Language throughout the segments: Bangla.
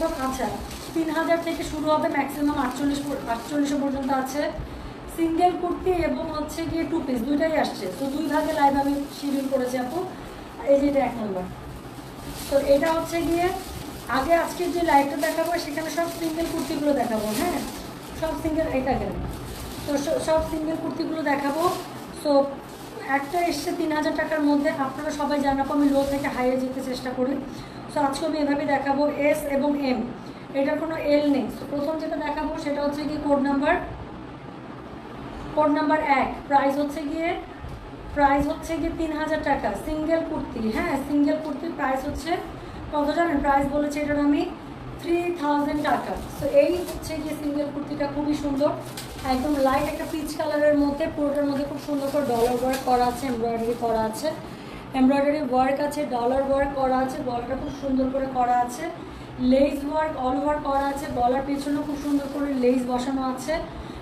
কত আচ্ছা তিন হাজার থেকে শুরু হবে ম্যাক্সিমাম আটচল্লিশ আটচল্লিশশো পর্যন্ত আছে। সিঙ্গেল কুর্তি এবং হচ্ছে গিয়ে টু পিস দুইটাই আসছে। তো দুই ভাগে লাইভ আমি শিডিউল করেছি আপু। এই যে এটা এক নম্বর তো এটা হচ্ছে গিয়ে আগে আজকে যে লাইভটা দেখাবো, সেখানে সব সিঙ্গেল কুর্তিগুলো দেখাবো হ্যাঁ? সব সিঙ্গেল এটা কেন তো সব সিঙ্গেল কুর্তিগুলো দেখাবো। সো একটা এসছে তিন হাজার টাকার মধ্যে। আপনারা সবাই জানাব আমি লো থেকে হাইয়ে যেতে চেষ্টা করি। সো আজকে আমি এভাবে দেখাবো এস এবং এম এটার কোনো এল নেই। প্রথম যেটা দেখাবো সেটা হচ্ছে গিয়ে কোড নাম্বার কোড নাম্বার এক। প্রাইস হচ্ছে গিয়ে প্রাইস হচ্ছে গিয়ে তিন হাজার টাকা। সিঙ্গেল কুর্তি। হ্যাঁ সিঙ্গেল কুর্তির প্রাইস হচ্ছে কত জানেন? প্রাইস বলেছে এটার আমি থ্রি থাউজেন্ড টাকা। তো এই হচ্ছে গিয়ে সিঙ্গেল কুর্তিটা খুবই সুন্দর। একদম লাইট একটা পিচ কালারের মধ্যে, পুরোটার মধ্যে খুব সুন্দর করে ডলার ওয়ার্ক করা আছে এমব্রয়ডারি করা আছে। এমব্রয়ডারি ওয়ার্ক আছে ডলার ওয়ার্ক করা আছে গলাটা খুব সুন্দর করে করা আছে। লেস ওয়ার্ক অল ওভার করা আছে গলার পেছনেও খুব সুন্দর করে লেস বসানো আছে।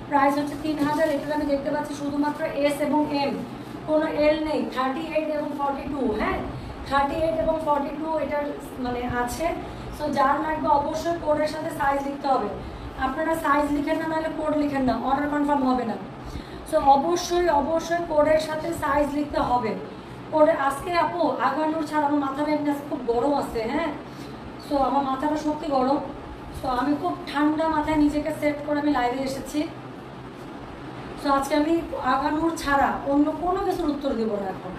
প্রাইস হচ্ছে তিন হাজার এটাতে আমি দেখতে পাচ্ছি শুধুমাত্র এস এবং এম কোনো এল নেই থার্টি এইট এবং ফর্টি টু হ্যাঁ? থার্টি এইট এবং ফর্টি টু এটার মানে আছে। সো যার লাগবে অবশ্যই কোডের সাথে সাইজ লিখতে হবে। আপনারা সাইজ লিখেন না, নাহলে কোড লিখেন না অর্ডার কনফার্ম হবে না। সো অবশ্যই অবশ্যই কোডের সাথে সাইজ লিখতে হবে। কোডে আজকে আপু আগানোর ছাড়া আমার মাথাটা এমনি খুব গরম আছে হ্যাঁ? সো আমার মাথাটা সত্যি গরম। সো আমি খুব ঠান্ডা মাথায় নিজেকে সেট করে আমি লাইভে এসেছি। সো আজকে আমি আগানোর ছাড়া অন্য কোনো কিছুর উত্তর দেবো না এখন।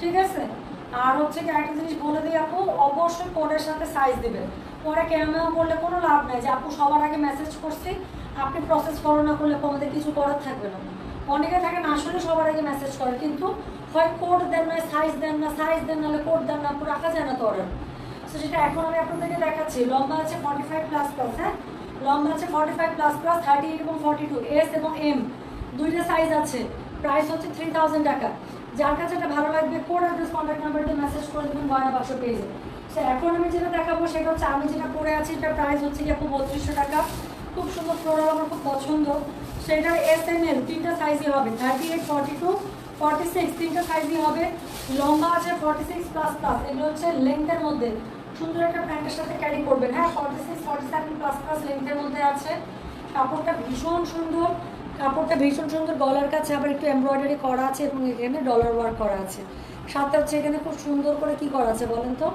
ঠিক আছে? আর হচ্ছে কি একটা জিনিস বলে দিই আপু, অবশ্যই কোডের সাথে সাইজ দিবেন। পরে ক্যামেরা করলে কোনো লাভ নাই। যে আপু সবার আগে মেসেজ করছি, আপনি প্রসেস ফলো না করলে আমাদের কিছু করার থাকবে না। অনেকে থাকেন আসলে সবার আগে মেসেজ করে, কিন্তু হয় কোড দেন না সাইজ দেন না সাইজ দেন নাহলে কোড দেন না, পুরো রাখা যায় না তো অর্ডার সো সেটা এখন আমি আপনাদেরকে দেখাচ্ছি, লম্বা আছে ফর্টি ফাইভ প্লাস প্লাস হ্যাঁ? লম্বা আছে forty five plus plus thirty eight এবং ফর্টি টু এস এবং এম দুইটা সাইজ আছে। প্রাইস হচ্ছে থ্রি থাউজেন্ড টাকা। যার কাছে এটা ভালো লাগবে কোড অ্যাড্রেস কন্ট্যাক্ট নাম্বার দিয়ে মেসেজ করে দেবেন, গয়না বাক্স পেজে সো এখন আমি যেটা দেখাবো, সেটা হচ্ছে আমি যেটা পরে আছি এটা প্রাইস হচ্ছে কি আপু বত্রিশশো টাকা। খুব সুন্দর ফ্লোরাল আমার খুব পছন্দ। সেটা এস এম এল তিনটা সাইজই হবে thirty eight forty two forty six তিনটা সাইজই হবে। লম্বা আছে ফর্টি সিক্স প্লাস প্লাস এগুলো হচ্ছে লেন্থের মধ্যে। সুন্দর একটা প্যান্টের সাথে ক্যারি করবেন। হ্যাঁ forty six forty seven plus plus লেন্থের মধ্যে আছে। কাপড়টা ভীষণ সুন্দর। কাপড়টা ভীষণ সুন্দর গলার কাছে আবার একটু এমব্রয়ডারি করা আছে এবং এখানে ডলার ওয়ার্ক করা আছে। সাথে হচ্ছে এখানে খুব সুন্দর করে কি করা আছে বলেন তো?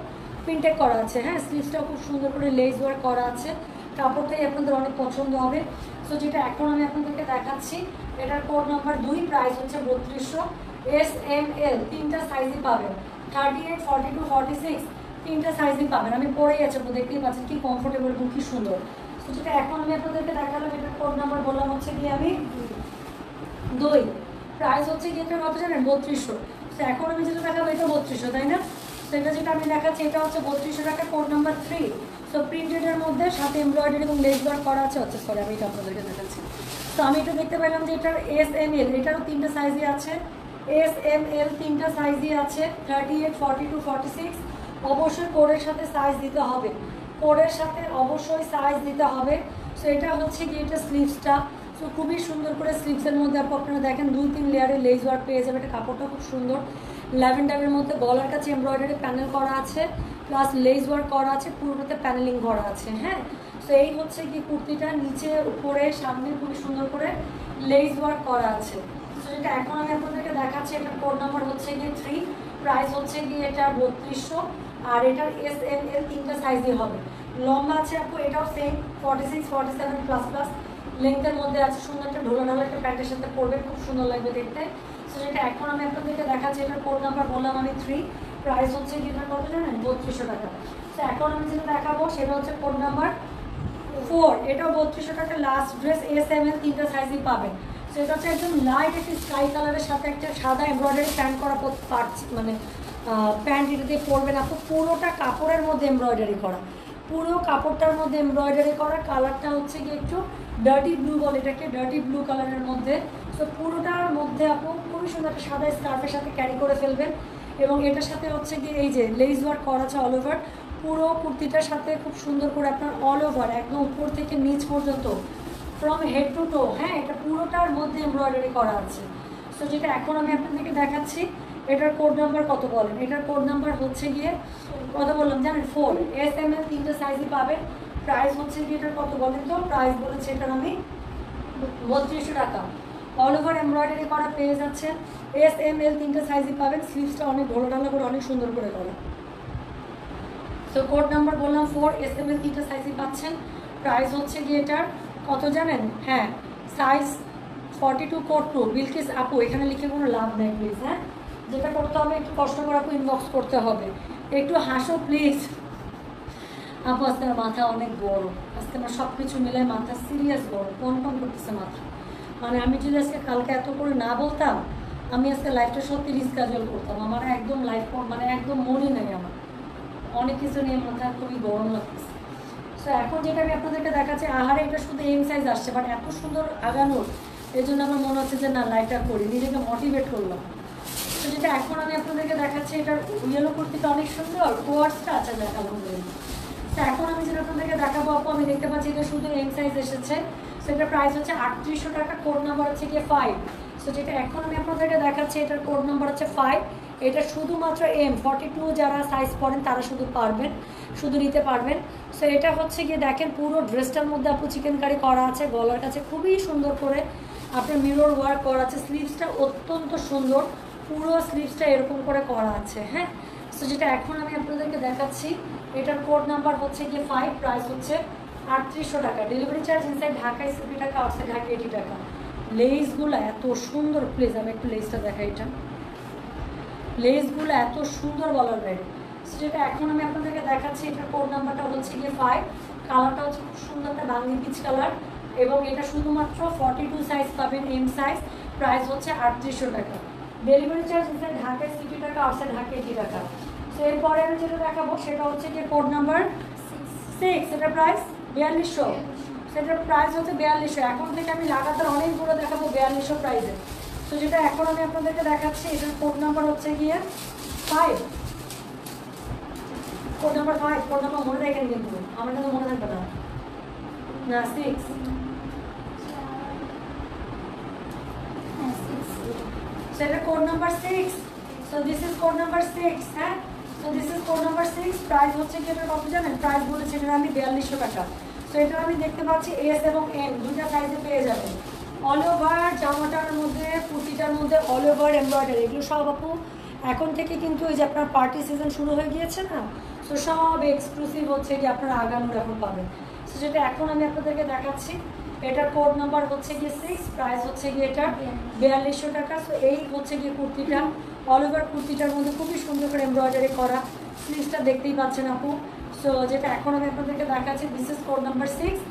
প্রিন্টেক করা আছে। হ্যাঁ স্লিভসটাও খুব সুন্দর করে লেস ওয়ার্ক করা আছে। কাপড়টাই আপনাদের অনেক পছন্দ হবে। সো যেটা এখন আমি আপনাদেরকে দেখাচ্ছি, এটার কোড নাম্বার দুই প্রাইস হচ্ছে বত্রিশশো। এস এম এল তিনটা সাইজই পাবেন। Thirty eight forty two forty six তিনটা সাইজই পাবেন। আমি পরেই আছি আপনি দেখতেই পাচ্ছেন কি কমফোর্টেবল এবং কী সুন্দর। সো যেটা এখন আমি আপনাদেরকে দেখালাম, এটার কোড নাম্বার বললাম হচ্ছে কি আমি দই। প্রাইস হচ্ছে কি এটা কত জানেন? বত্রিশশো। তো এখন আমি যেটা দেখাবো, এটা বত্রিশশো, তাই না? সেটা যেটা আমি দেখাচ্ছি, এটা হচ্ছে বত্রিশশো টাকা কোড নাম্বার থ্রি তো প্রিন্টেডের মধ্যে সাথে এমব্রয়ডারি এবং লেস ওয়ার্ক করা আছে হচ্ছে সরি আমি এটা আপনাদেরকে দেখাচ্ছি। তো আমি এটা দেখতে পেলাম যে এটার এস এম এল এটারও তিনটা সাইজই আছে। এস এম এল তিনটা সাইজই আছে thirty eight forty two forty six অবশ্যই কোডের সাথে সাইজ দিতে হবে। কোডের সাথে অবশ্যই সাইজ দিতে হবে। সো এটা হচ্ছে কি এটা স্লিভসটা সো খুবই সুন্দর করে স্লিভসের মধ্যে আপু আপনারা দেখেন, দুই তিন লেয়ারে লেজ ওয়ার্ক পেয়ে যাবে এটা কাপড়টা খুব সুন্দর। ল্যাভেন্ডারের মধ্যে গলার কাছে এমব্রয়ডারি প্যানেল করা আছে। প্লাস লেজ ওয়ার্ক করা আছে, পুরোটাতে প্যানেলিং করা আছে হ্যাঁ? তো এই হচ্ছে কি কুর্তিটা নিচে, উপরে, সামনে খুবই সুন্দর করে লেজ ওয়ার্ক করা আছে। তো এটা এখন আমি আপনাদেরকে দেখাচ্ছি, এটার কোড নাম্বার হচ্ছে গিয়ে থ্রি প্রাইস হচ্ছে গিয়ে এটা বত্রিশশো, আর এটার এস এম এল তিনটা সাইজই হবে। লম্বা আছে আপু, এটাও same forty six forty seven plus plus লেন্থের মধ্যে আছে, সুন্দর একটা ঢোলা ঢোলা একটা প্যান্টের সাথে পরবে, খুব সুন্দর লাগবে দেখতে। সো যেটা এখন আমি আপনাদেরকে দেখাচ্ছি, এটার কোড নাম্বার বললাম আমি থ্রি প্রাইস হচ্ছে কি এটা কত জানেন? বত্রিশশো টাকা। তো এখন আমি যেটা দেখাবো সেটা হচ্ছে কোড নাম্বার ফোর এটাও বত্রিশশো টাকা last dress S M L তিনটা সাইজই পাবেন। সেটা হচ্ছে একদম লাইট একটি স্কাই কালারের সাথে একটা সাদা এমব্রয়ডারি প্যান্ট করা পারছি মানে প্যান্ট এটা দিয়ে পরবেন আপু পুরোটা কাপড়ের মধ্যে এমব্রয়ডারি করা। পুরো কাপড়টার মধ্যে এমব্রয়ডারি করা। কালারটা হচ্ছে কি একটু ডার্টি ব্লু বলে এটাকে ডার্টি ব্লু কালারের মধ্যে। সো পুরোটার মধ্যে আপু খুবই সুন্দর একটা সাদা স্কার্ফের সাথে ক্যারি করে ফেলবেন। এবং এটার সাথে হচ্ছে কি এই যে লেজ ওয়ার্ক করা আছে অল ওভার পুরো কুর্তিটার সাথে খুব সুন্দর করে আপনার অল ওভার একদম উপর থেকে নিচ পর্যন্ত ফ্রম হেড টু টো হ্যাঁ এটা পুরোটার মধ্যে এমব্রয়ডারি করা আছে। সো যেটা এখন আমি আপনাদেরকে দেখাচ্ছি, এটার কোড নাম্বার কত বলেন? এটার কোড নাম্বার হচ্ছে গিয়ে কত বললাম, জানেন ফোর এস এম এল তিনটে সাইজই পাবেন। প্রাইস হচ্ছে গিয়ে এটার কত বলেন তো? প্রাইস বলেছে এটার আমি বত্রিশশো টাকা। অল ওভার এমব্রয়ডারি করা পেয়ে যাচ্ছে। এস এম এল তিনটে সাইজই পাবেন। স্লিভসটা অনেক ঢোলা ঢালা করে অনেক সুন্দর করে করা সো কোড নাম্বার বললাম ফোর এস এম এল তিনটে সাইজই পাচ্ছেন। প্রাইস হচ্ছে গিয়ে এটার কত জানেন? হ্যাঁ size forty two code two Bilkis আপু, এখানে লিখে কোনো লাভ নেই প্লিজ হ্যাঁ? যেটা করতে হবে, একটু কষ্ট করে আপু ইনবক্স করতে হবে। একটু হাসো প্লিজ আপু, আজকে মাথা অনেক বড় আজকে আমার সব কিছু মিলে মাথা সিরিয়াস বড় কোন কোন করতেছে মাথা? মানে আমি যদি আজকে কালকে এত করে না বলতাম, আমি আজকে লাইফটা সত্যি রিস্কাজল করতাম। আমার একদম লাইফ মানে একদম মনে নেই আমার। অনেক কিছু নিয়ে মাথা খুবই গরম লাগতেছে। তো এখন যেটা আমি আপনাদেরকে দেখাচ্ছি, আহারে এটা শুধু এম সাইজ আসছে বাট এত সুন্দর আগানোর এই জন্য আমার মনে হচ্ছে যে না লাইটটা করি, নিজেকে মোটিভেট করলাম। তো যেটা এখন আমি আপনাদেরকে দেখাচ্ছি, এটার ইয়েলো কুর্তিটা অনেক সুন্দর কোয়ার্সটা আছে দেখালাম। তো এখন আমি যেটা আপনাদেরকে দেখাবো, আপু, আমি দেখতে পাচ্ছি এটা শুধু এম সাইজ এসেছে। সেটার প্রাইস হচ্ছে আটত্রিশশো টাকা কোড নাম্বার হচ্ছে গিয়ে ফাইভ সো যেটা এখন আমি আপনাদেরকে দেখাচ্ছি, এটার কোড নাম্বার হচ্ছে ফাইভ এটা শুধুমাত্র এম ফর্টি টু যারা সাইজ পড়েন, তারা শুধু পারবেন, শুধু নিতে পারবেন। সো এটা হচ্ছে গিয়ে দেখেন, পুরো ড্রেসটার মধ্যে আপু চিকেন কারি করা আছে, গলার কাছে খুবই সুন্দর করে আপনার মিরর ওয়ার্ক করা আছে। স্লিভসটা অত্যন্ত সুন্দর, পুরো স্লিভসটা এরকম করে করা আছে হ্যাঁ? সো যেটা এখন আমি আপনাদেরকে দেখাচ্ছি, এটার কোড নাম্বার হচ্ছে গিয়ে ফাইভ প্রাইস হচ্ছে আটত্রিশশো টাকা। ডেলিভারি চার্জ ইনসাইড ঢাকায় সিপি টাকা আউটসাইড ঢাকা এইটি টাকা। লেসগুলো এত সুন্দর প্লেস আমি একটু লেসটা দেখাই এটা। লেসগুলো এত সুন্দর বলার বাইরে যেটা এখন আমি আপনাদেরকে দেখাচ্ছি, এটার কোড নাম্বারটা হচ্ছে গিয়ে ফাইভ কালারটা হচ্ছে খুব সুন্দর একটা বাঙ্গি পিচ কালার এবং এটা শুধুমাত্র ফর্টি টু সাইজ পাবেন এম সাইজ প্রাইস হচ্ছে আটত্রিশশো টাকা। ডেলিভারি চার্জ ইনসাইড ঢাকায় সিটি টাকা আউটসাইড ঢাকা এইটি টাকা। তো এরপরে আমি যেটা দেখাবো, সেটা হচ্ছে গিয়ে কোড নাম্বার সিক্স এটার প্রাইস বিয়াল্লিশশো। সেটার প্রাইস হচ্ছে বিয়াল্লিশশো। এখন থেকে আমি লাগাতার অনেকগুলো দেখাবো বিয়াল্লিশশো প্রাইসে তো যেটা এখন আমি আপনাদেরকে দেখাচ্ছি এটার কোড নাম্বার হচ্ছে গিয়ে five code number five code number মনে রাখেন কিন্তু। আমার কিন্তু মনে থাকবে না। না সিক্স সেটা code number six so this is code number six হ্যাঁ so this is code number six price হচ্ছে কি এটা কত জানেন? প্রাইস বলেছে এটা আমি বিয়াল্লিশশো টাকা। সো এটা আমি দেখতে পাচ্ছি এস এবং এম দুইটা সাইজে পেয়ে যাবেন। অল ওভার জামাটার মধ্যে কুর্তিটার মধ্যে অল ওভার এমব্রয়ডারি এগুলো সব আপু এখন থেকে কিন্তু ওই যে আপনার পার্টি সিজন শুরু হয়ে গিয়েছে না সো সব এক্সক্লুসিভ হচ্ছে কি আপনারা আগানোর এখন পাবেন। সো যেটা এখন আমি আপনাদেরকে দেখাচ্ছি এটার কোড নাম্বার হচ্ছে গিয়ে সিক্স প্রাইস হচ্ছে গিয়ে এটা বিয়াল্লিশশো টাকা। সো এই হচ্ছে গিয়ে কুর্তিটা। অল ওভার কুর্তিটার মধ্যে খুবই সুন্দর করে এমব্রয়ডারি করা। স্লিভসটা দেখতেই পাচ্ছেন আপু। সো যেটা এখন আমি আপনাদেরকে দেখাচ্ছি this code number six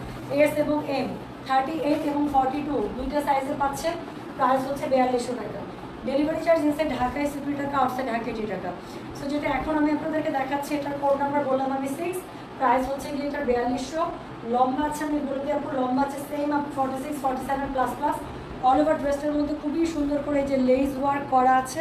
S এবং এম থার্টি এইট এবং ফর্টি টু দুইটা সাইজে পাচ্ছেন। প্রাইস হচ্ছে বিয়াল্লিশশো টাকা। ডেলিভারি চার্জ ইনসাইড ঢাকায় সিক্সটি টাকা আউটসাইড ঢাকা এইটি টাকা। সো যেটা এখন আমি আপনাদেরকে দেখাচ্ছি, এটার কোড নাম্বার বললাম আমি সিক্স প্রাইস হচ্ছে গিয়ে এটা বিয়াল্লিশশো। লম্বা আছে, আমি বলে দিই আপু, লম্বা আছে same up forty six forty seven plus plus all over ড্রেসটার মধ্যে খুবই সুন্দর করে যে লেস ওয়ার্ক করা আছে।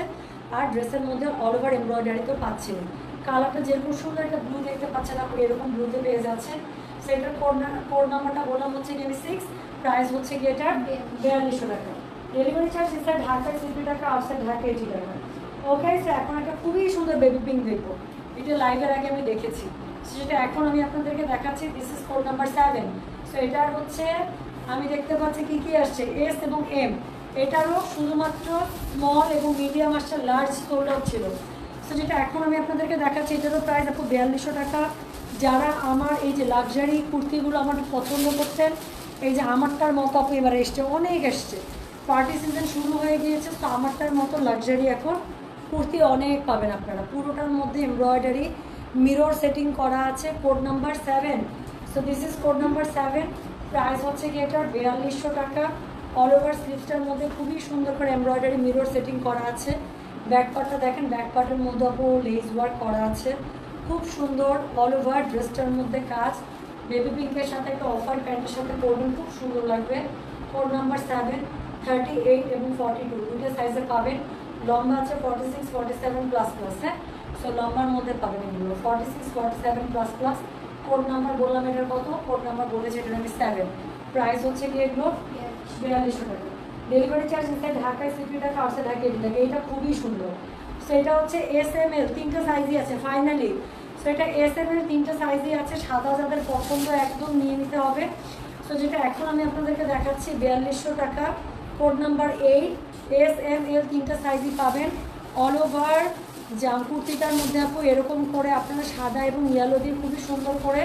আর ড্রেসের মধ্যে অল ওভার এমব্রয়ডারি তো পাচ্ছেন কালারটা যেরকম সুন্দর একটা ব্লু দেখতে পাচ্ছেন আপনি এরকম ব্লুতে পেয়ে যাচ্ছেন। সেটার কোড কোড নাম্বারটা বললাম হচ্ছে গিয়ে সিক্স প্রাইস হচ্ছে গিয়ে এটা বিয়াল্লিশশো টাকা। ডেলিভারি চার্জ ইনসাইড ঢাকায় সিক্সটি টাকা আউটসাইড ঢাকা এইটি টাকা। ওকে স্যার এখন একটা খুবই সুন্দর বেবি পিঙ্ক দেখব। এটা লাইভের আগে আমি দেখেছি। সেটা এখন আমি আপনাদেরকে দেখাচ্ছি this is code number seven so এটার হচ্ছে আমি দেখতে পাচ্ছি কি কি আসছে এস এবং এম এটারও শুধুমাত্র স্মল এবং মিডিয়াম আসছে লার্জ সোল্ড আউট ছিল। সো যেটা এখন আমি আপনাদেরকে দেখাচ্ছি, এটারও প্রায় দেখো বিয়াল্লিশশো টাকা। যারা আমার এই যে লাক্সারি কুর্তিগুলো আমার পছন্দ করতেন, এই যে আমারটার মতো আপু এবার এসছে, অনেক এসছে। পার্টি সিজন শুরু হয়ে গিয়েছে, তো আমারটার মতো লাক্সারি এখন কুর্তি অনেক পাবেন আপনারা। পুরোটার মধ্যে এমব্রয়ডারি মিরর সেটিং করা আছে code number seven so this is code number seven price হচ্ছে কি এটার বিয়াল্লিশশো টাকা। অল ওভার স্লিভসটার মধ্যে খুবই সুন্দর করে এমব্রয়ডারি মিরর সেটিং করা আছে। ব্যাক পার্টটা দেখেন ব্যাক পার্টের মধ্যে আপু লেস ওয়ার্ক করা আছে। খুব সুন্দর অল ওভার ড্রেসটার মধ্যে কাজ। বেবি পিঙ্কের সাথে একটা অফার প্যান্টের সাথে পরবেন খুব সুন্দর লাগবে। Code number seven thirty eight এবং ফর্টি টু দুটো সাইজে পাবেন। লম্বা আছে forty six forty seven plus plus হ্যাঁ? সো লম্বার মধ্যে পাবেন এগুলো। Forty six forty seven plus plus code number বললাম এটার কত? কোড নাম্বার বলেছে এটার আমি সেভেন প্রাইস হচ্ছে কি এগুলো বিয়াল্লিশশো টাকা। ডেলিভারি চার্জ ইনসাইড ঢাকায় সিপি টাকা আউটসাইড ঢাকা টাকা এটা খুবই সুন্দর। সেটা হচ্ছে এস এম এল তিনটে সাইজই আছে ফাইনালি সো এটা এস এম এর তিনটে সাইজই আছে, সাদা যাদের পছন্দ, একদম নিয়ে নিতে হবে। সো যেটা এখন আমি আপনাদেরকে দেখাচ্ছি, বিয়াল্লিশশো টাকা। Code number eight S M L তিনটে সাইজই পাবেন। অল ওভার জাম কুর্তিটার মধ্যে আপু, এরকম করে আপনারা সাদা এবং ইয়েলো দিয়ে খুবই সুন্দর করে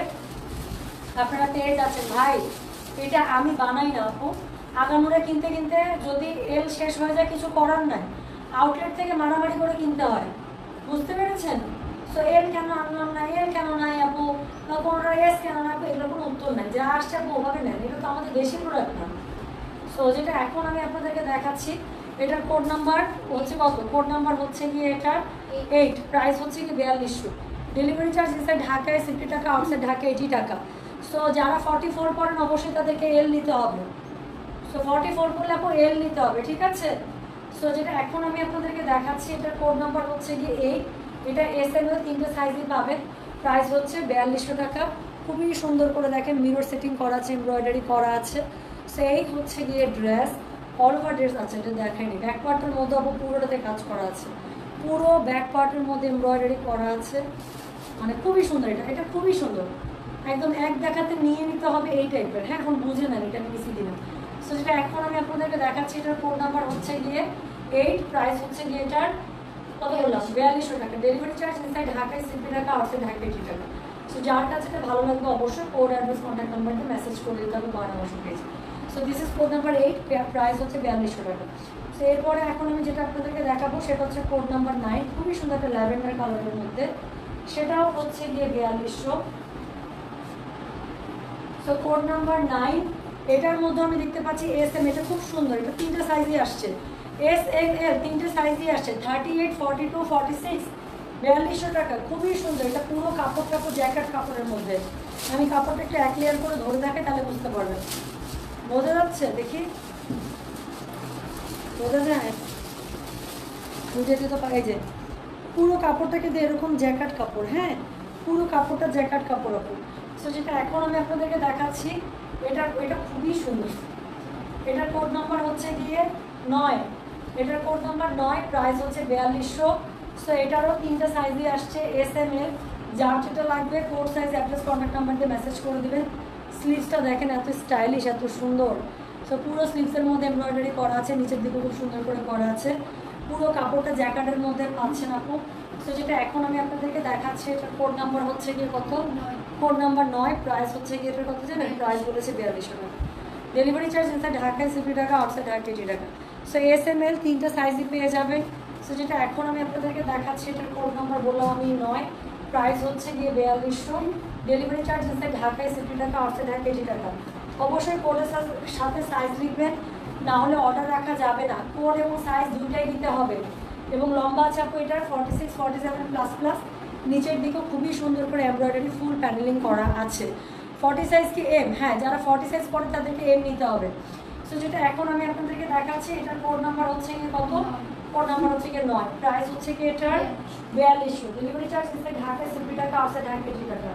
আপনারা পেয়ে যাচ্ছেন ভাই, এটা আমি বানাই না আপু। আগামুড়ে কিনতে কিনতে যদি এল শেষ হয়ে যায়, কিছু করার নাই আউটলেট থেকে মারামারি করে কিনতে হয়। বুঝতে পেরেছেন? তো এল কেন আনলাম না এল কেন নাই আপু? বা কোনোটা এস কেন না এগুলো কোনো উত্তর নাই। যা আসছে আপু, ওভাবে নেন। এটা তো আমাদের বেশি প্রোডাক্ট না। সো যেটা এখন আমি আপনাদেরকে দেখাচ্ছি, এটার কোড নাম্বার হচ্ছে কত? কোড নাম্বার হচ্ছে গিয়ে এটার এইট প্রাইস হচ্ছে কি বিয়াল্লিশশো ডেলিভারি চার্জ ইনসাইড ঢাকায় সিক্সটি টাকা আউটসাইড ঢাকা এইটি টাকা। সো যারা ফর্টি ফোর পড়েন, অবশ্যই তাদেরকে এল নিতে হবে। সো ফর্টি ফোর করলে আপু এল নিতে হবে, ঠিক আছে? সো যেটা এখন আমি আপনাদেরকে দেখাচ্ছি, এটার কোড নাম্বার হচ্ছে গিয়ে এইট এটা এস এম এল তিনটে সাইজই পাবেন। প্রাইস হচ্ছে বিয়াল্লিশশো টাকা। খুবই সুন্দর করে দেখেন মিরর সেটিং করা আছে এমব্রয়ডারি করা আছে। সেই হচ্ছে গিয়ে ড্রেস অল ওভার ড্রেস আছে, এটা দেখেনি। ব্যাক পার্টের মধ্যে আবার পুরোটাতে কাজ করা আছে। পুরো ব্যাক পার্টের মধ্যে এমব্রয়ডারি করা আছে। মানে খুবই সুন্দর এটা এটা খুবই সুন্দর। একদম এক দেখাতে নিয়ে নিতে হবে এই টাইপের হ্যাঁ এখন বুঝে নেন এটা আমি কিছু দিলাম। সো যেটা এখন আমি আপনাদেরকে দেখাচ্ছি, এটার কোড নাম্বার হচ্ছে গিয়ে এইট প্রাইস হচ্ছে গিয়ে এটার কত বললাম? বিয়াল্লিশশো টাকা। ডেলিভারি চার্জ ইনসাইড ঢাকায় সিপি টাকা আউটসাইড ঢাকা এইটি টাকা সো যার কাছে এটা ভালো লাগবে অবশ্যই কোড অ্যাড্রেস কন্ট্যাক্ট নাম্বারটা মেসেজ করে দিতে হবে গয়না বসে পেয়েছে so this is code number eight price হচ্ছে বিয়াল্লিশশো টাকা। সো এরপরে এখন আমি যেটা আপনাদেরকে দেখাবো, সেটা হচ্ছে কোড নাম্বার নাইন খুবই সুন্দর একটা ল্যাভেন্ডার কালারের মধ্যে। সেটাও হচ্ছে গিয়ে বিয়াল্লিশশো। সো কোড নাম্বার নাইন এটার মধ্যে আমি দেখতে পাচ্ছি এস এম এটা খুব সুন্দর, এটা তিনটে সাইজই আসছে। এস এম এল তিনটে সাইজই আসছে thirty eight forty two forty six বিয়াল্লিশশো টাকা, খুবই সুন্দর, এটা পুরো কাপড় কাপড় জ্যাকেট কাপড়ের মধ্যে। আমি কাপড়টা একটু এক লেয়ার করে ধরে দেখাই তাহলে বুঝতে পারবেন। বোঝা যাচ্ছে? দেখি। বোঝা যায়? বুঝেতে তো? পাই যে, পুরো কাপড়টা কিন্তু এরকম জ্যাকেট কাপড় হ্যাঁ? পুরো কাপড়টা জ্যাকেট কাপড় আপর সো যেটা এখন আমি আপনাদেরকে দেখাচ্ছি এটা এটা খুবই সুন্দর। এটার কোড নাম্বার হচ্ছে গিয়ে নয়। এটার কোড নাম্বার নয় প্রাইস হচ্ছে বিয়াল্লিশশো। সো এটারও তিনটা সাইজই আসছে এস এম এল যার যেটা লাগবে code size address contact number দিয়ে মেসেজ করে দেবেন। স্লিভসটা দেখেন, এত স্টাইলিশ এত সুন্দর। সো পুরো স্লিভসের মধ্যে এমব্রয়ডারি করা আছে, নিচের দিকে খুব সুন্দর করে করা আছে। পুরো কাপড়টা জ্যাকেটের মধ্যে পাচ্ছেন আপু। সো যেটা এখন আমি আপনাদেরকে দেখাচ্ছি, এটার কোড নাম্বার হচ্ছে গিয়ে কত? কোড নাম্বার নয় প্রাইস হচ্ছে গিয়ে এটার কত জানেন? প্রাইস বলেছে বিয়াল্লিশশো টাকা। ডেলিভারি চার্জ ইনসাইড ঢাকায় সিপি টাকা আউটসাইড ঢাকা এইটি টাকা। সো এস এম এল তিনটা সাইজই পেয়ে যাবেন। সো যেটা এখন আমি আপনাদেরকে দেখাচ্ছি এটার কোড নাম্বার বললাম আমি নয় প্রাইস হচ্ছে গিয়ে বিয়াল্লিশশো ডেলিভারি চার্জ ইনসাইড ঢাকায় সিপি টাকা আউটসাইড ঢাকা এইটি টাকা। অবশ্যই কোডের সাথে সাইজ লিখবেন, না হলে অর্ডার রাখা যাবে না। কোড এবং সাইজ দুইটাই দিতে হবে। এবং লম্বা আছে আপু এটার forty six forty seven plus plus নিচের দিকেও খুবই সুন্দর করে এমব্রয়ডারি ফুল প্যানেলিং করা আছে। ফর্টি সাইজ কি এম হ্যাঁ যারা ফর্টি সাইজ পড়ে তাদেরকে এম নিতে হবে। সো যেটা এখন আমি আপনাদেরকে দেখাচ্ছি, এটার কোড নাম্বার হচ্ছে কি কত? কোড নাম্বার হচ্ছে কি নয়। প্রাইস হচ্ছে কি এটার বিয়াল্লিশশো। ডেলিভারি চার্জ দিচ্ছে ঢাকায় সিপি টাকা আসে ঢাকা কেজি টাকা।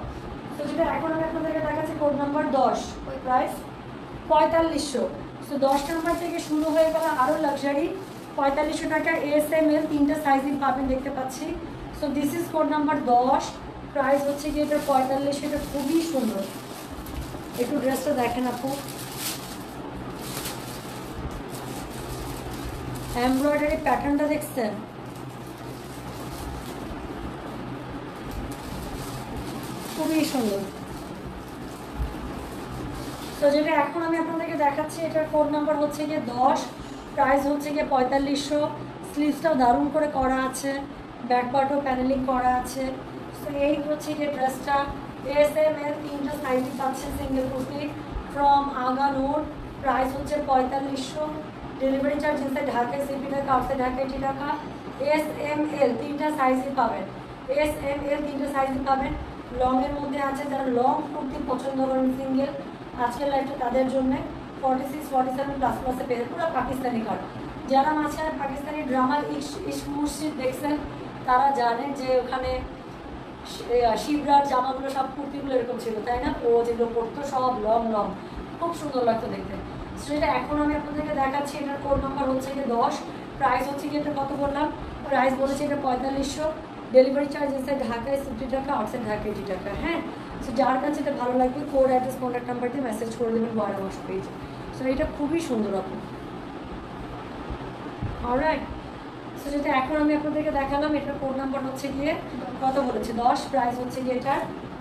তো যেটা এখন আমি আপনাদেরকে দেখাচ্ছি কোড নাম্বার দশ। ওই প্রাইস পঁয়তাল্লিশশো। তো দশ নাম্বার থেকে শুরু হয়ে গেল আরও লাক্সারি পঁয়তাল্লিশশো টাকা এস এম এল তিনটা সাইজই পাবেন, দেখতে পাচ্ছি। So this is code number দশ। প্রাইস হচ্ছে কি এটা পঁয়তাল্লিশ, এটা খুবই সুন্দর। একটু ড্রেসটা দেখেন আপু। এমব্রয়ডারি প্যাটার্নটা দেখছেন? খুবই সুন্দর। তো যেটা এখন আমি আপনাদেরকে দেখাচ্ছি এটার কোড নাম্বার হচ্ছে গিয়ে দশ। প্রাইস হচ্ছে গিয়ে পঁয়তাল্লিশশো। স্লিভসটাও দারুণ করে করা আছে। ব্যাক পার্টও প্যানেলিং করা আছে। তো এই হচ্ছে গিয়ে ড্রেসটা। এস এম এল তিনটা সাইজই পাচ্ছে সিঙ্গেল কুর্তি ফ্রম আগা নোর প্রাইস হচ্ছে পঁয়তাল্লিশশো। ডেলিভারি চার্জ ইনসাইড ঢাকায় সিপি টাকা আউটসাইড ঢাকা এইটি টাকা। এস এম এল তিনটা সাইজই পাবেন। এস এম এল তিনটা সাইজই পাবেন। লংয়ের মধ্যে আছে যারা লং কুর্তি পছন্দ করেন সিঙ্গেল আজকের লাইফটা তাদের জন্যে forty six forty seven plus প্লাসে পেয়ে পুরো পাকিস্তানি কার্ড যারা মাঝখানে পাকিস্তানি ড্রামা ইস ইস্ক মুর্শিদ দেখছেন তারা জানে যে ওখানে শিবরার জামাগুলো সব কুর্তিগুলো এরকম ছিল, তাই না? ও যেগুলো পরতো সব লং লং। খুব সুন্দর লাগতো দেখতে। সেটা এখন আমি আপনাদেরকে দেখাচ্ছি, এটার কোড নাম্বার হচ্ছে গিয়ে দশ প্রাইস হচ্ছে গিয়ে এটা কত বললাম? প্রাইস বলেছি এটা পঁয়তাল্লিশশো। ডেলিভারি চার্জ ইনসাইড ঢাকায় সিক্সটি টাকা আউটসাইড ঢাকা এইটি টাকা হ্যাঁ? সো যার কাছে এটা ভালো লাগবে কোড অ্যাড্রেস কন্ট্যাক্ট নাম্বার দিয়ে মেসেজ করে দেবেন বয়ার আমার পেজে সো এটা খুবই সুন্দর আপু। অলরাইট সো যেটা এখন আমি আপনাদেরকে দেখালাম, এটার কোড নাম্বার হচ্ছে গিয়ে কত বলেছে? দশ প্রাইস হচ্ছে গিয়ে এটার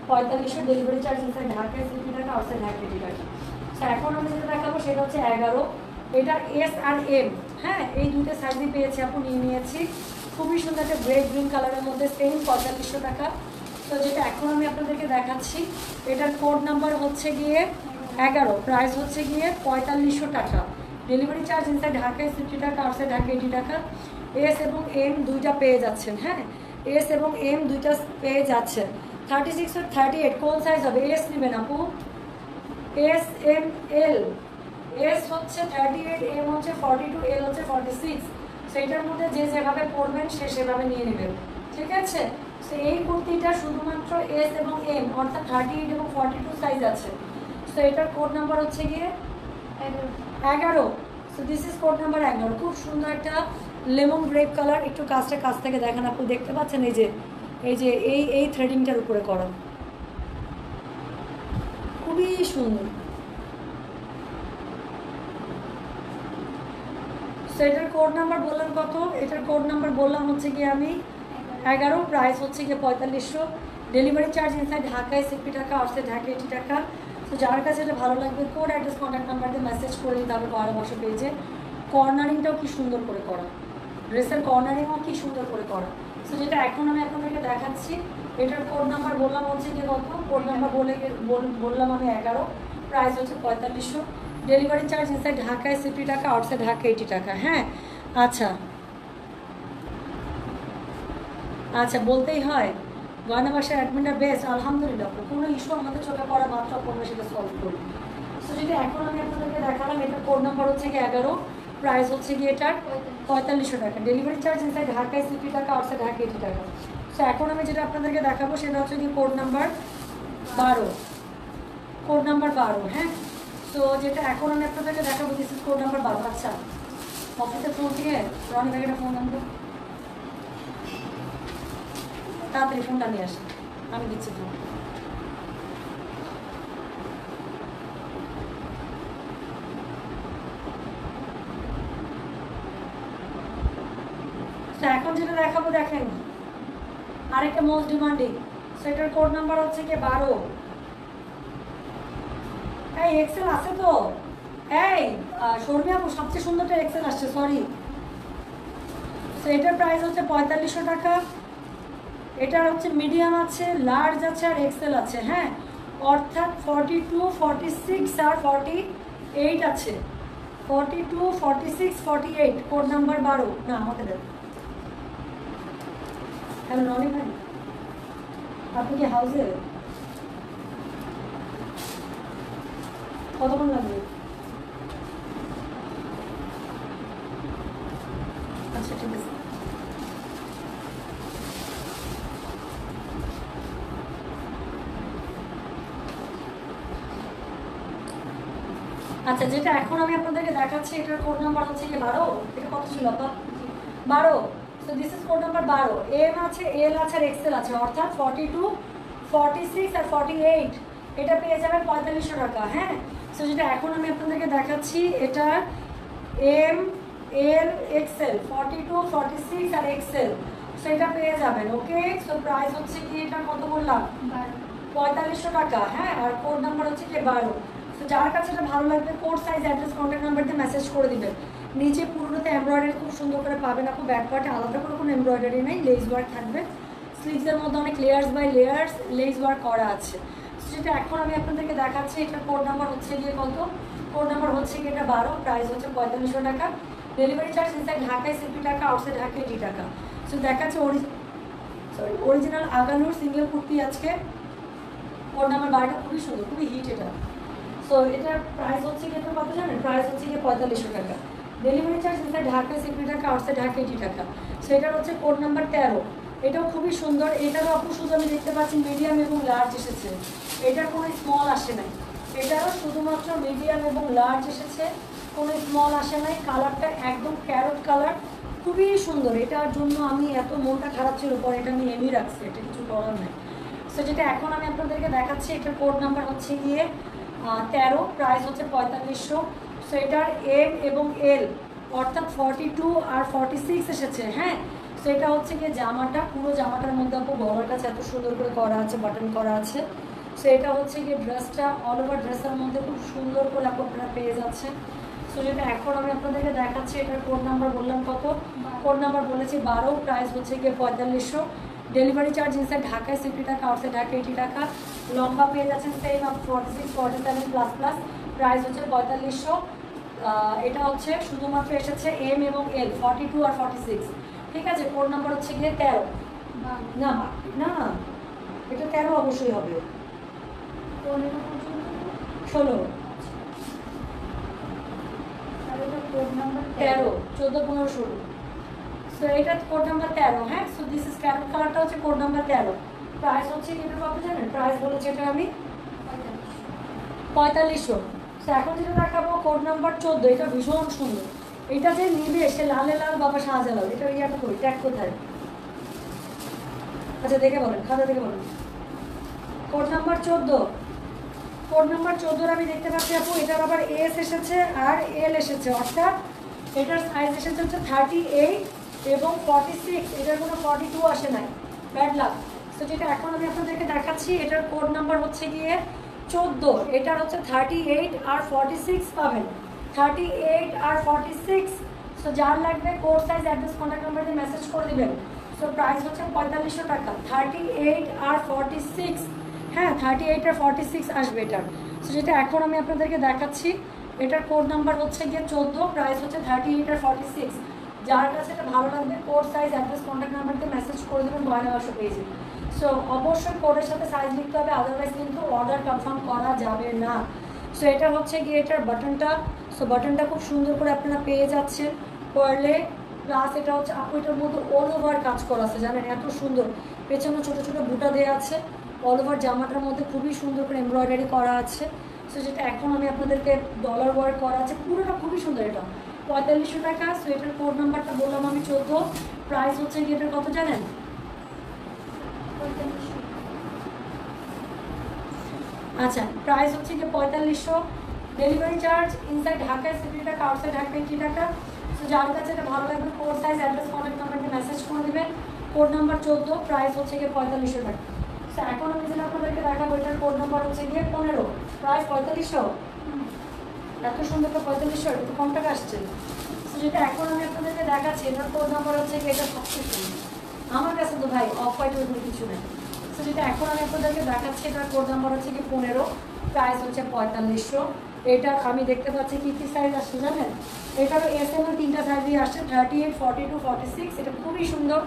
পঁয়তাল্লিশশো ডেলিভারি চার্জ ইনসাইড ঢাকায় সিক্সটি টাকা আউটসাইড ঢাকা এইটি টাকা সো এখন আমি যেটা দেখাবো সেটা হচ্ছে এগারো। এটা এস আর এম হ্যাঁ এই দুটো সাইজই পেয়েছি আপু, নিয়ে নিয়েছি। খুবই সুন্দর একটা গ্রে গ্রিন কালারের মধ্যে সেম পঁয়তাল্লিশশো টাকা। তো যেটা এখন আমি আপনাদেরকে দেখাচ্ছি, এটার কোড নাম্বার হচ্ছে গিয়ে এগারো প্রাইস হচ্ছে গিয়ে পঁয়তাল্লিশশো টাকা। ডেলিভারি চার্জ ইনসাইড ঢাকায় সিক্সটি টাকা আউটসাইড ঢাকা এইটি টাকা এস এবং এম দুইটা পেয়ে যাচ্ছেন হ্যাঁ? এস এবং এম দুইটা পেয়ে যাচ্ছেন। থার্টি সিক্স আর থার্টি এইট কোন সাইজ হবে? এস নেবেন আপু। এস এম এল এস হচ্ছে থার্টি এইট এম হচ্ছে ফর্টি টু এল হচ্ছে ফর্টি সিক্স সেইটার মধ্যে যে যেভাবে পড়বেন সে সেভাবে নিয়ে নেবেন। ঠিক আছে? তো এই কুর্তিটা শুধুমাত্র এস এবং এম অর্থাৎ থার্টি এইট এবং ফর্টি টু সাইজ আছে। তো এটার কোড নাম্বার হচ্ছে গিয়ে এগারো। So this is code number এগারো। খুব সুন্দর একটা লেমন গ্রেপ কালার, একটু কাজটা কাছ থেকে দেখেন আপনি দেখতে পাচ্ছেন এই যে এই যে, এই এই থ্রেডিংটার উপরে করা। খুবই সুন্দর। এটার কোড নাম্বার বললাম কত? এটার কোড নাম্বার বললাম হচ্ছে গিয়ে আমি এগারো প্রাইস হচ্ছে গিয়ে পঁয়তাল্লিশশো। ডেলিভারি চার্জ ইনসাইড ঢাকায় সিক্সটি টাকা আউটসাইড ঢাকা এইটি টাকা তো যার কাছে এটা ভালো লাগবে কোড অ্যাড্রেস কন্ট্যাক্ট নাম্বার দিয়ে মেসেজ করে দিতে হবে বারো বছর পেয়েছে কর্নারিংটাও কি সুন্দর করে করা। ড্রেসের কর্নারিংও কি সুন্দর করে করা। সো যেটা এখন আমি আপনাদেরকে দেখাচ্ছি, এটার কোড নাম্বার বললাম হচ্ছে গিয়ে কত? কোড নাম্বার বলে বললাম আমি এগারো। প্রাইস হচ্ছে পঁয়তাল্লিশশো। ডেলিভারি চার্জ ইনসাইড ঢাকায় সিফটি টাকা আউটসাইড ঢাকা এইটি টাকা। হ্যাঁ? আচ্ছা। আচ্ছা বলতেই হয় গয়না বাসার অ্যাডমিনটা বেস্ট আলহামদুলিল্লাহ। কোনো ইস্যু আমাদের চোখে পড়া মাত্র আপু আমরা সেটা সলভ করি সো যদি এখন আমি আপনাদেরকে দেখালাম, এটার কোড নাম্বার হচ্ছে গিয়ে এগারো। প্রাইস হচ্ছে গিয়ে এটার পঁয়তাল্লিশশো টাকা। ডেলিভারি চার্জ ইনসাইড ঢাকায় সিক্সটি টাকা আউটসাইড ঢাকা এইটি টাকা সো এখন আমি যেটা আপনাদেরকে দেখাবো সেটা হচ্ছে গিয়ে কোড নাম্বার বারো। কোড নাম্বার বারো হ্যাঁ? সো যেটা এখন আমি আপনাদেরকে দেখাবো দিস ইজ কোড নাম্বার বারো। আচ্ছা অফিসে ফোন দিয়ে রনি ব্যাগেটা ফোন নাম্বার তাড়াতাড়ি ফোনটা নিয়ে আসেন। আমি দিচ্ছি ফোন তো এখন যেটা দেখাবো, দেখেন। আরেকটা মোস্ট ডিমান্ডিং সেটার কোড নাম্বার হচ্ছে কি বারো। এই এক্সেল আছে তো? এই শর্মি আপু, সবচেয়ে সুন্দরটা এক্সেল আসছে সরি তো এটার প্রাইস হচ্ছে পঁয়তাল্লিশশো টাকা। এটার হচ্ছে মিডিয়াম আছে লার্জ আছে আর এক্সেল আছে হ্যাঁ? অর্থাৎ ফর্টি টু ফর্টি সিক্স আর ফর্টি এইট আছে। Forty two forty six forty eight code number বারো। না আমাকে দেন। হ্যালো রনি ভাই আপনি কি হাউসে কতক্ষণ লাগবে? আচ্ছা ঠিক আছে। আচ্ছা যেটা এখন আমি আপনাদেরকে দেখাচ্ছি, এটার কোড নাম্বার হচ্ছে কি বারো? এটা কত ছিল? বারো। So this is code number বারো। এম আছে এল আছে আর এক্সেল আছে। অর্থাৎ ফর্টি টু ফর্টি সিক্স আর ফর্টি এইট এটা পেয়ে যাবেন পঁয়তাল্লিশশো টাকা হ্যাঁ? সো যেটা এখন আমি আপনাদেরকে দেখাচ্ছি এটা M L XL forty two forty six আর এক্সেল সো এটা পেয়ে যাবেন ওকে সো প্রাইস হচ্ছে কি এটা কত বললাম? পঁয়তাল্লিশশো টাকা হ্যাঁ? আর কোড নাম্বার হচ্ছে কি বারো। তো যার কাছে এটা ভালো লাগবে code size address contact number দিয়ে মেসেজ করে দিবেন। নিচে পুরোনোতে এমব্রয়ডারি খুব সুন্দর করে পাবেন। আপু ব্যাক পার্টে আলাদা করে কোনো এমব্রয়ডারি নেই লেস ওয়ার্ক থাকবে। স্লিভসের মধ্যে অনেক layers by layers lace work করা আছে। যেটা এখন আমি আপনাদেরকে দেখাচ্ছি এটার কোড নাম্বার হচ্ছে গিয়ে কত? কোড নাম্বার হচ্ছে গিয়ে এটা বারো প্রাইস হচ্ছে পঁয়তাল্লিশশো টাকা। ডেলিভারি চার্জ ইনসাইড ঢাকায় সিক্সটি টাকা আউটসাইড ঢাকা এইটি টাকা। সো দেখাচ্ছে সরি অরিজিনাল আগানুর সিঙ্গেল কুর্তি আজকে। কোড নাম্বার বারোটা খুবই সুন্দর, খুবই হিট এটা। সো এটার প্রাইস হচ্ছে আপনার কত জানেন? প্রাইস হচ্ছে গিয়ে পঁয়তাল্লিশশো টাকা। Delivery charge inside Dhaka sixty টাকা আউটসাইড ঢাকা এইটি টাকা সেটার হচ্ছে কোড নাম্বার তেরো। এটাও খুবই সুন্দর। এটারও আপু শুধু আমি দেখতে পাচ্ছি মিডিয়াম এবং লার্জ এসেছে। এটার কোনো স্মল আসে নাই। এটারও শুধুমাত্র মিডিয়াম এবং লার্জ এসেছে। কোনো স্মল আসে নাই। কালারটা একদম ক্যারট কালার খুবই সুন্দর। এটার জন্য আমি এত মনটা খারাপ ছিল, পরে এটা আমি এমনি রাখছি। এটা কিছু করার নাই। সো যেটা এখন আমি আপনাদেরকে দেখাচ্ছি, এটার কোড নাম্বার হচ্ছে গিয়ে তেরো। প্রাইস হচ্ছে পঁয়তাল্লিশশো। সো এটার এম এবং এল অর্থাৎ ফর্টি টু আর ফর্টি সিক্স এসেছে হ্যাঁ? সো এটা হচ্ছে গিয়ে জামাটা, পুরো জামাটার মধ্যে আপু গলার কাছে এত সুন্দর করে করা আছে বাটন করা আছে। সো এটা হচ্ছে গিয়ে ড্রেসটা অল ওভার ড্রেসের মধ্যে খুব সুন্দর করে আপু আপনারা পেয়ে যাচ্ছেন। সো যেটা এখন আমি আপনাদেরকে দেখাচ্ছি, এটার কোড নাম্বার বললাম কত? কোড নাম্বার বলেছি বারো প্রাইস হচ্ছে গিয়ে পঁয়তাল্লিশশো। ডেলিভারি চার্জ ইনসাইড ঢাকায় সিফটি টাকা আউটসাইড ঢাকা এইটি টাকা। লম্বা পেয়ে যাচ্ছেন same up forty six forty seven plus plus price হচ্ছে পঁয়তাল্লিশশো। এটা হচ্ছে শুধুমাত্র এসেছে এম এবং এল ফর্টি টু আর ফর্টি সিক্স ঠিক আছে কোড নাম্বার হচ্ছে গিয়ে তেরো। না না না এটা তেরো অবশ্যই হবে। ষোলো। তেরো। চোদ্দ পনেরো ষোলো। সো এটা কোড নাম্বার তেরো হ্যাঁ? সো দিস ইজ ক্যারট কালারটা হচ্ছে কোড নাম্বার তেরো। প্রাইস হচ্ছে কি এটা কত জানেন? প্রাইস বলেছে এটা আমি। পঁয়তাল্লিশশো। সো এখন যেটা দেখাবো কোড নাম্বার চোদ্দ, এটা ভীষণ সুন্দর। এটা যে নিবে সে লালে লাল বাবা শাহজালাল, এটা ইয়াটা করি ট্যাগ কোথায়? আচ্ছা দেখে বলেন, খাতা দেখে বলেন। কোড নাম্বার চোদ্দ কোড নাম্বার চোদ্দোর আমি দেখতে পাচ্ছি আপু, এটার আবার এস এসেছে আর এল এসেছে, অর্থাৎ এটার সাইজ এসেছে হচ্ছে থার্টি এইট এবং ফর্টি সিক্স এটার কোনো ফর্টি টু আসে নাই। ব্যাড লাক তো যেটা এখন আমি আপনাদেরকে দেখাচ্ছি, এটার কোড নাম্বার হচ্ছে গিয়ে চোদ্দ, এটার হচ্ছে থার্টি এইট আর ফর্টি সিক্স পাবেন। থার্টি এইট আর ফর্টি সিক্স সো যার লাগবে code size address contact number দিয়ে মেসেজ করে দিবেন। সো প্রাইস হচ্ছে পঁয়তাল্লিশশো টাকা। থার্টি এইট আর ফর্টি সিক্স হ্যাঁ থার্টি এইট আর ফর্টি সিক্স আসবে এটার। সো যেটা এখন আমি আপনাদেরকে দেখাচ্ছি, এটার কোড নাম্বার হচ্ছে গিয়ে চোদ্দ প্রাইস হচ্ছে থার্টি এইট আর ফর্টি সিক্স যার কাছে এটা ভালো লাগবে code size address contact number দিয়ে মেসেজ করে দেবেন গয়না বাসা পেয়েছে সো অবশ্যই কোডের সাথে সাইজ লিখতে হবে আদারওয়াইজ কিন্তু অর্ডার কনফার্ম করা যাবে না। সো এটা হচ্ছে গিয়ে এটার বাটনটা সো বাটনটা খুব সুন্দর করে আপনারা পেয়ে যাচ্ছেন। পারলে প্লাস এটা হচ্ছে আপু এটার মধ্যে অল ওভার কাজ করা আছে, জানেন, এত সুন্দর। পেছনে ছোট ছোট বুটা দেওয়া আছে। অল ওভার জামাটার মধ্যে খুবই সুন্দর করে এমব্রয়ডারি করা আছে। সো যেটা এখন আমি আপনাদেরকে ডলার ওয়ার্ক করা আছে, পুরোটা খুবই সুন্দর এটা। পঁয়তাল্লিশশো টাকা সো এটার কোড নাম্বারটা বললাম আমি চোদ্দ। প্রাইস হচ্ছে কি এটার কত জানেন? আচ্ছা প্রাইস হচ্ছে কি পঁয়তাল্লিশশো। ডেলিভারি চার্জ ইনসাইড ঢাকায় সিটি টাকা আউটসাইড ঢাকা এইটি টাকা। সো যার কাছে এটা ভালো লাগবে কোড সাইজ অ্যাড্রেস কন্ট্যাক্ট নাম্বারকে মেসেজ করে দেবেন। কোড নাম্বার চোদ্দ প্রাইস হচ্ছে গিয়ে পঁয়তাল্লিশশো টাকা। সো এখন আমি যেটা আপনাদেরকে দেখাবো, এটার কোড নাম্বার হচ্ছে গিয়ে পনেরো। প্রাইস পঁয়তাল্লিশশো? এত সুন্দর তো পঁয়তাল্লিশশো একটু কম টাকা আসছে। যেটা এখন আমি আপনাদেরকে দেখাচ্ছি, এটার কোড নাম্বার হচ্ছে গিয়ে এটা সবচেয়ে সুন্দর। আমার কাছে তো ভাই অফ হোয়াইট ওইগুলো কিছু নেই। সো যেটা এখন আমি আপনাদেরকে দেখাচ্ছি, এটার কোড নাম্বার হচ্ছে কি পনেরো প্রাইস হচ্ছে পঁয়তাল্লিশশো। এটা আমি দেখতে পাচ্ছি কী কী সাইজ আসছে জানেন? এটারও এস এম তিনটা সাইজই আসছে thirty eight forty two forty six এটা খুবই সুন্দর।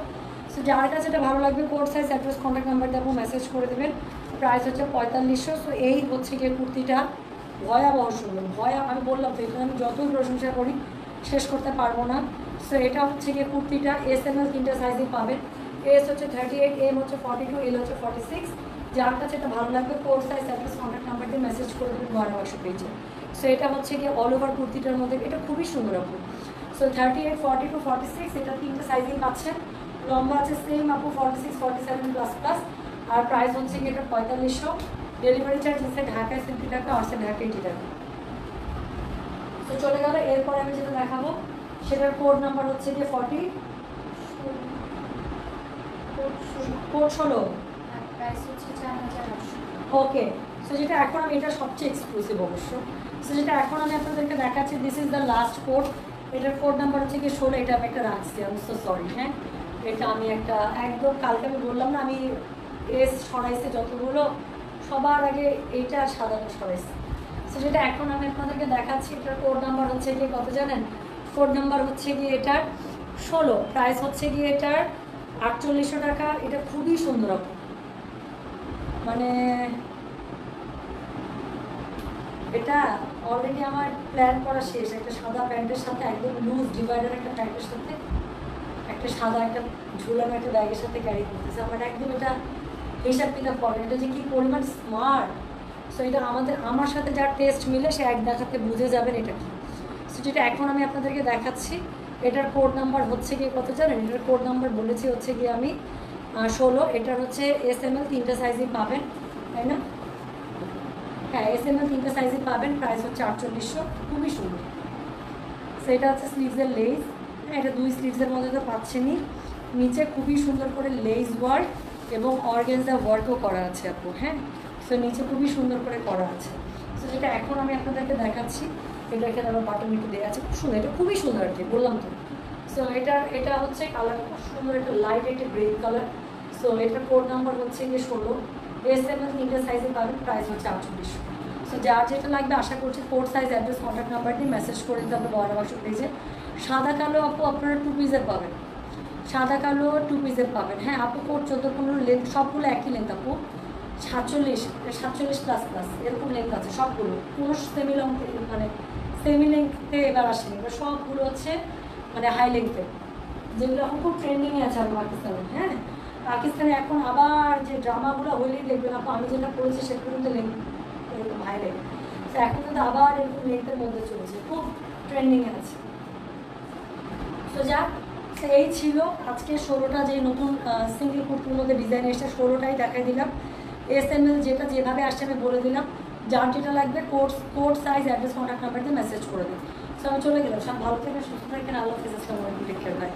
সো যার কাছে এটা ভালো লাগবে code size address contact number দেবো মেসেজ করে দেবেন। প্রাইস হচ্ছে পঁয়তাল্লিশশো সো এই হচ্ছে গিয়ে কুর্তিটা। ভয়াবহ সুন্দর, ভয়া, আমি বললাম তো এখানে আমি যতই প্রশংসা করি, শেষ করতে পারব না। সো এটা হচ্ছে গিয়ে কুর্তিটা এস এম এল তিনটা সাইজই পাবেন। এস হচ্ছে থার্টি এইট এম হচ্ছে ফর্টি টু এল হচ্ছে ফর্টি সিক্স যার কাছে এটা ভালো লাগবে code size address contact number দিয়ে মেসেজ করে দেবেন বারো একশো পেয়েছে সো এটা হচ্ছে গিয়ে অল ওভার কুর্তিটার মধ্যে। এটা খুবই সুন্দর আপু। So thirty eight forty two forty six এটা তিনটে সাইজেই পাচ্ছেন। লম্বা আছে সেম আপু forty six forty seven plus plus আর প্রাইস হচ্ছে গিয়ে এটা পঁয়তাল্লিশশো। ডেলিভারি চার্জ হচ্ছে ঢাকায় সিফটি টাকা আসছে ঢাকা এইটি টাকা। তো চলে গেল। এরপরে আমি যেটা দেখাবো, সেটার কোড নাম্বার হচ্ছে গিয়ে ফর্টি কোড ষোলো ওকে সো যেটা এখন আমি, এটা সবচেয়ে এক্সক্লুসিভ অবশ্য। সো যেটা এখন আমি আপনাদেরকে দেখাচ্ছি this is the last code এটার কোড নাম্বার হচ্ছে কি ষোলো, এটা আমি একটা রাখছি আমি সো সরি হ্যাঁ? এটা আমি একটা, একদম কালকে আমি বললাম না, আমি এস সরাইছে যতগুলো, সবার আগে এইটা সাধারণ সরাইছে। সো যেটা এখন আমি আপনাদেরকে দেখাচ্ছি, এটার কোড নাম্বার হচ্ছে গিয়ে কত জানেন? কোড নাম্বার হচ্ছে গিয়ে এটার ষোলো প্রাইস হচ্ছে গিয়ে এটার আটচল্লিশশো টাকা, এটা খুবই সুন্দর মানে এটা অলরেডি আমার প্ল্যান করা শেষ। একটা সাদা প্যান্টের সাথে একদম লুজ ডিভাইডার একটা প্যান্টের সাথে, একটা সাদা, একটা ঝুলানো একটা ব্যাগের সাথে ক্যারি করতেছে। আমার একদম এটা হিসাব কিতাব করে এটা যে কি পরিমাণ স্মার্ট সো এটা আমাদের, আমার সাথে যার টেস্ট মিলে সে এক দেখাতে বুঝে যাবেন এটা কি। সো যেটা এখন আমি আপনাদেরকে দেখাচ্ছি এটার কোড নাম্বার হচ্ছে গিয়ে কত জানেন? এটার কোড নাম্বার বলেছি হচ্ছে গিয়ে আমি ষোলো। এটার হচ্ছে এস এম এল তিনটে সাইজই পাবেন, তাই না? হ্যাঁ এস এম এল তিনটে সাইজই পাবেন প্রাইস হচ্ছে আটচল্লিশশো, খুবই সুন্দর। সেটা হচ্ছে স্লিভসের লেস হ্যাঁ এটা দুই স্লিভসের মধ্যে তো পাচ্ছেনই। নিচে খুবই সুন্দর করে লেস ওয়ার্ক এবং অর্গেনজা ওয়ার্কও করা আছে আপু হ্যাঁ? সো নিচে খুবই সুন্দর করে করা আছে। সো যেটা এখন আমি আপনাদেরকে দেখাচ্ছি এটা এখানে আমার বাটন একটু দেওয়া আছে। খুব সুন্দর, এটা খুবই সুন্দর আর কি, বললাম তো। সো এটা এটা হচ্ছে কালার খুব সুন্দর, একটা লাইট একটা গ্রে কালার সো এটার কোড নাম্বার হচ্ছে গিয়ে ষোলো এস সেভেন তিনটে সাইজে পাবেন প্রাইস হচ্ছে আটচল্লিশশো সো যার যেটা লাগবে, আশা করছি four size address contact number দিয়ে মেসেজ করে দিতে হবে বড় বাক্স পেজে সাদা, কালো আপু, আপনারা টু পিসের পাবেন। সাদা, কালো টু পিসের পাবেন। হ্যাঁ আপু কোড চোদ্দ, পনেরো লেন্থ সবগুলো একই লেন্থ আপু। সাতচল্লিশ সাতচল্লিশ প্লাস প্লাস এরকম লেন্থ আছে সবগুলো। কোনো সেমি লং মানে সেমি লেন্থে এবার আসেনি। এবার সবগুলো হচ্ছে মানে হাই লেন্থের যেগুলো এখন খুব ট্রেন্ডিংয়ে আছে আর পাকিস্তানে হ্যাঁ? পাকিস্তানে এখন আবার যে ড্রামাগুলো হইলেই দেখবেন আপু, আমি যেটা করেছি সেগুলো কিন্তু লেন্থ এরকম হাই লেন্থ তো এখন কিন্তু আবার এরকম লেন্থের মধ্যে চলছে, খুব ট্রেন্ডিংয়ে আছে। তো যাক, তো এই ছিল আজকে ষোলোটা যে নতুন সিঙ্গেল কুর্তির মধ্যে ডিজাইন এসেছে, ষোলোটাই দেখাই দিলাম। এস এম এল যেটা যেভাবে আসছে আমি বলে দিলাম। যার যেটা লাগবে code code size address contact number দিয়ে মেসেজ করে দিন। সো আমি চলে গেলাম। সব ভালো থেকে সুস্থ থাকেন। আল্লাহ হাফিজ। আসসালামু আলাইকুম। Take care bye